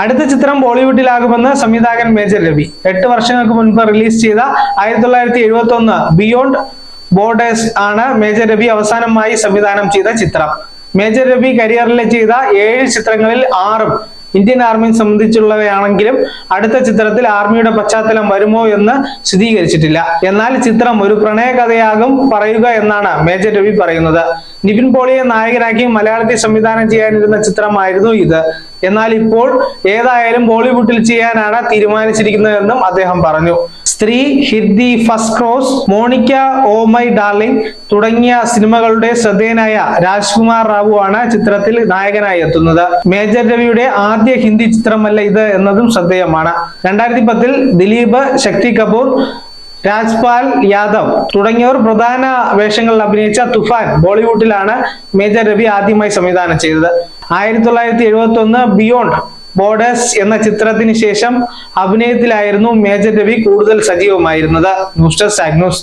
അടുത്ത ചിത്രം ബോളിവുഡിലാകുമെന്ന് സംവിധായകൻ മേജർ രവി. എട്ട് വർഷങ്ങൾക്ക് മുൻപ് റിലീസ് ചെയ്ത ആയിരത്തി തൊള്ളായിരത്തി എഴുപത്തി ഒന്ന് ബിയോണ്ട് ബോർഡേഴ്സ് ആണ് മേജർ രവി അവസാനമായി സംവിധാനം ചെയ്ത ചിത്രം. മേജർ രവി കരിയറിലെ ചെയ്ത ഏഴ് ചിത്രങ്ങളിൽ ആറും ഇന്ത്യൻ ആർമിയെ സംബന്ധിച്ചുള്ളവയാണെങ്കിലും അടുത്ത ചിത്രത്തിൽ ആർമിയുടെ പശ്ചാത്തലം വരുമോ എന്ന് സ്ഥിരീകരിച്ചിട്ടില്ല. എന്നാൽ ചിത്രം ഒരു പ്രണയകഥയാകും പറയുക എന്നാണ് മേജർ രവി പറയുന്നത്. നിവിൻ പോളിയെ നായകനാക്കി മലയാളത്തിൽ സംവിധാനം ചെയ്യാനിരുന്ന ചിത്രമായിരുന്നു ഇത്. എന്നാൽ ഇപ്പോൾ ഏതായാലും ബോളിവുഡിൽ ചെയ്യാനാണ് തീരുമാനിച്ചിരിക്കുന്നതെന്നും അദ്ദേഹം പറഞ്ഞു. സ്ത്രീ ഹിദ്ദി first cross Monica oh my darling തുടങ്ങിയ സിനിമകളുടെ ശ്രദ്ധേയനായ രാജ്കുമാർ റാവു ആണ് ചിത്രത്തിൽ നായകനായി എത്തുന്നത്. മേജർ രവിയുടെ ആദ്യ ഹിന്ദി ചിത്രമല്ല ഇത് എന്നതും ശ്രദ്ധേയമാണ്. രണ്ടായിരത്തി പത്തിൽ ദിലീപ് ശക്തി കപൂർ രാജ്പാൽ യാദവ് തുടങ്ങിയവർ പ്രധാന വേഷങ്ങളിൽ അഭിനയിച്ച തുഫാൻ ബോളിവുഡിലാണ് മേജർ രവി ആദ്യമായി സംവിധാനം ചെയ്തത്. ആയിരത്തി തൊള്ളായിരത്തി എഴുപത്തി ഒന്ന് ബിയോണ്ട് ബോർഡേഴ്സ് എന്ന ചിത്രത്തിന് ശേഷം അഭിനയത്തിലായിരുന്നു മേജർ രവി കൂടുതൽ സജീവമായിരുന്നത്. ന്യൂസ് ഡെസ്ക് സാഗ് ന്യൂസ്